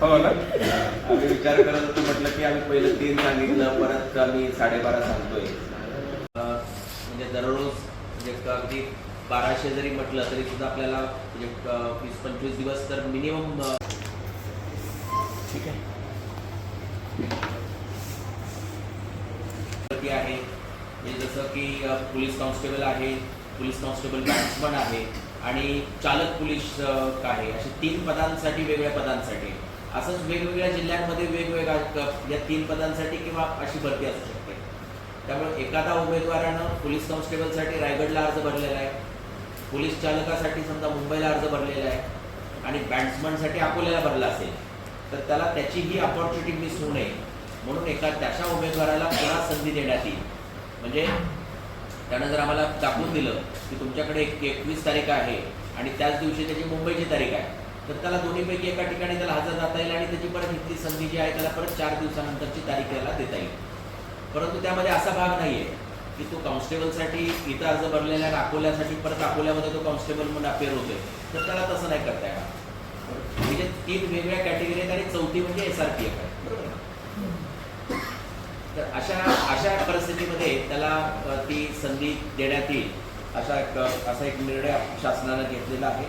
हो ना? आम्ही विचार करत होतो म्हटलं की आम्ही पहिलं तीन सांगितलं परत आम्ही साडेबारा सांगतोय. म्हणजे दररोज म्हणजे अगदी बाराशे जरी म्हटलं तरी सुद्धा आपल्याला म्हणजे वीस पंचवीस दिवस तर मिनिमम ठीक आहे. ती आहे. म्हणजे जसं की पोलीस कॉन्स्टेबल आहे पोलीस कॉन्स्टेबल बॅट्समन आहे आणि चालक पोलीस आहे? असे तीन पदांसाठी वेगवेगळ्या पदांसाठी. असंच वेगवेगळ्या जिल्ह्यांमध्ये वेगवेगळ्या या तीन पदांसाठी किंवा अशी भरती असू शकते. त्यामुळे एखादा उमेदवारानं पोलीस कॉन्स्टेबलसाठी रायगडला अर्ज भरलेला आहे. पोलीस चालकासाठी समजा मुंबईला अर्ज भरलेला आहे आणि बॅट्समनसाठी अकोल्याला भरला असेल तर त्याला त्याची ही अपॉर्च्युनिटी मिस होऊ नये. म्हणून एका त्याच्या उमेदवाराला पुन्हा संधी देण्यात येईल. म्हणजे त्यानं जर आम्हाला दाखवून दिलं की तुमच्याकडे एक एकवीस तारीख आहे आणि त्याच दिवशी त्याची मुंबईची तारीख आहे तर त्याला दोन्हीपैकी एका ठिकाणी त्याला हजर जाता येईल आणि त्याची परत इथली संधी जी आहे त्याला परत चार दिवसानंतरची तारीख त्याला देता येईल. परंतु त्यामध्ये असा भाग नाही आहे की तो कॉन्स्टेबलसाठी इथं अर्ज भरलेला अकोल्यासाठी परत अकोल्यामध्ये तो कॉन्स्टेबल म्हणून अपेअर होतोय. तर त्याला तसं नाही करता येणार. म्हणजे तीन वेगळ्या कॅटेगरी आहेत आणि चौथी म्हणजे एस आर पी एफ आहे. बरोबर? तर अशा अशा परिस्थितीमध्ये त्याला ती संधी देण्यात येईल अशा एक असा एक निर्णय शासनानं घेतलेला आहे.